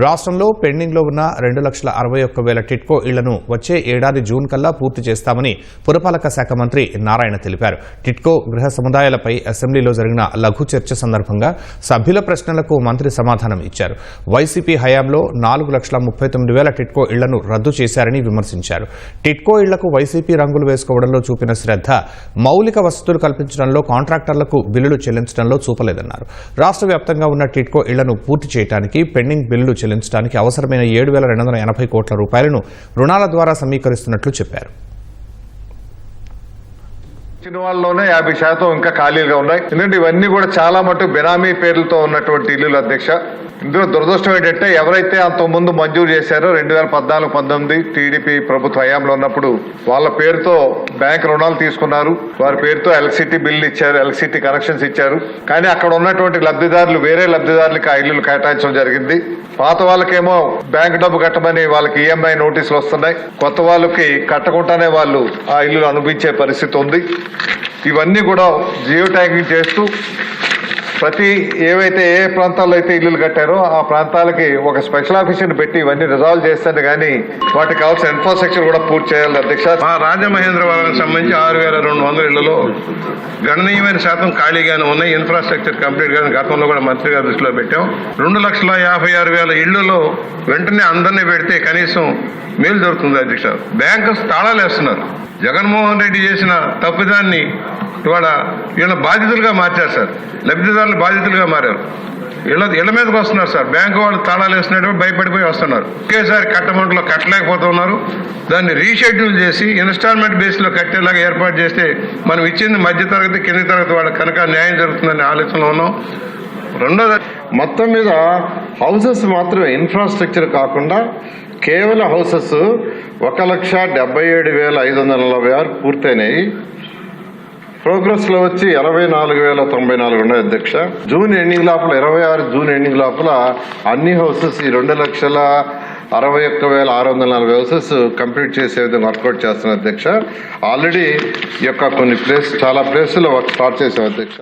రాష్ట్రంలో పెండింగ్లో ఉన్న రెండు లక్షల అరవై ఒక్క వేల టిట్కో ఇళ్ళను వచ్చే ఏడాది జూన్ కల్లా పూర్తి చేస్తామని పురపాలక శాఖ మంత్రి నారాయణ తెలిపారు. టిట్కో గృహ సముదాయాలపై అసెంబ్లీలో జరిగిన లఘు చర్చ సందర్భంగా సభ్యుల ప్రశ్నలకు మంత్రి సమాధానం ఇచ్చారు. వైసీపీ హయాంలో నాలుగు లక్షల ముప్పై తొమ్మిది వేల టిట్కో ఇళ్ళను రద్దు చేశారని విమర్శించారు. టిట్కో ఇళ్ళకు వైసీపీ రంగులు వేసుకోవడంలో చూపిన శ్రద్ధ మౌలిక వసతులు కల్పించడంలో కాంట్రాక్టర్లకు బిల్లులు చెల్లించడంలో చూపలేదన్నారు. రాష్ట్ర వ్యాప్తంగా ఉన్న టిట్కో ఇళ్ళను పూర్తి చేయడానికి పెండింగ్ బిల్లులు చెల్లించడానికి అవసరమైన ఏడు వేల రెండు వందల ఎనభై కోట్ల రూపాయలను రుణాల ద్వారా సమీకరిస్తున్నట్లు చెప్పారు. ఇచ్చిన వాళ్ళలోనే యాభై శాతం ఇంకా ఖాళీలుగా ఉన్నాయి. ఎందుకంటే ఇవన్నీ కూడా చాలా మటుకు బినామీ పేర్లతో ఉన్నటువంటి ఇల్లులు అధ్యక్ష. ఇందులో దురదృష్టం ఏంటంటే ఎవరైతే అంతకుముందు ముందు మంజూరు చేశారో రెండు వేల పద్నాలుగు పంతొమ్మిది టీడీపీ ప్రభుత్వ హయాంలో ఉన్నప్పుడు వాళ్ళ పేరుతో బ్యాంక్ రుణాలు తీసుకున్నారు. వారి పేరుతో ఎలక్ట్రిసిటీ బిల్లు ఇచ్చారు ఎలక్ట్రిసిటీ కనెక్షన్స్ ఇచ్చారు. కానీ అక్కడ ఉన్నటువంటి లబ్ధిదారులు వేరే లబ్ధిదారులకి ఆ ఇల్లులు కేటాయించడం జరిగింది. పాత వాళ్ళకేమో బ్యాంక్ డబ్బు కట్టమని వాళ్ళకి ఈఎంఐ నోటీసులు వస్తున్నాయి. కొత్త వాళ్ళకి కట్టకుండానే వాళ్ళు ఆ ఇల్లు అనుభవించే పరిస్థితి ఉంది. ఇవన్నీ కూడా జియో ట్యాగింగ్ చేస్తూ ప్రతి ఏవైతే ఏ ప్రాంతాల్లో అయితే ఇల్లులు కట్టారో ఆ ప్రాంతాలకి ఒక స్పెషల్ ఆఫీసర్ని పెట్టి ఇవన్నీ రిజాల్వ్ చేస్తాను కానీ వాటికి కావాల్సిన ఇన్ఫ్రాస్ట్రక్చర్ కూడా పూర్తి చేయాలి అధ్యక్ష. మా రాజమహేంద్రవరానికి సంబంధించి ఆరు వేల రెండు వందల ఇళ్ళలో గణనీయమైన శాతం ఖాళీగానే ఉన్నాయి. ఇన్ఫ్రాస్ట్రక్చర్ కంప్లీట్ గానే గతంలో కూడా మంత్రి గారి దృష్టిలో పెట్టాం. రెండు లక్షల యాభై ఆరు వేల ఇళ్ళలో వెంటనే అందరినీ పెడితే కనీసం మేలు దొరుకుతుంది అధ్యక్ష. బ్యాంకర్స్ తాళాలు వేస్తున్నారు. జగన్మోహన్ రెడ్డి చేసిన తప్పిదాన్ని ఇవాళ వీళ్ళ బాధితులుగా మార్చారు సార్. లబ్ధిదారులు బాధితులుగా మారారు. ఇళ్ళ ఇళ్ళ మీదకి వస్తున్నారు సార్. బ్యాంకు వాళ్ళు తాళాలు వేసినట్టు భయపడిపోయి వస్తున్నారు. ఒకేసారి కట్టమంటలో కట్టలేకపోతున్నారు దాన్ని రీషెడ్యూల్ చేసి ఇన్స్టాల్మెంట్ బేస్లో కట్టేలాగా ఏర్పాటు చేస్తే మనం ఇచ్చింది మధ్య తరగతి కింది తరగతి వాళ్ళకి కనుక న్యాయం జరుగుతుందనే ఆలోచనలో ఉన్నాం. రెండోది మొత్తం మీద హౌసెస్ మాత్రమే ఇన్ఫ్రాస్ట్రక్చర్ కాకుండా కేవలం హౌసెస్ ఒక లక్ష డెబ్బై ఏడు వేల ఐదు వందల నలభై ఆరు పూర్తయినాయి. ప్రోగ్రెస్లో వచ్చి ఇరవై నాలుగు వేల తొంభై నాలుగు ఉన్నాయి అధ్యక్ష. జూన్ ఎండింగ్ లోపల ఇరవై ఆరు జూన్ ఎండింగ్ లోపల అన్ని హౌసెస్ ఈ రెండు లక్షల అరవై ఒక్క వేల ఆరు వందల నలభై హౌసెస్ కంప్లీట్ చేసే విధంగా వర్కౌట్ చేస్తున్నారు అధ్యక్ష. ఆల్రెడీ ఈ యొక్క కొన్ని ప్లేస్ చాలా ప్లేసుల్లో వర్క్ స్టార్ట్ చేసాం అధ్యక్ష.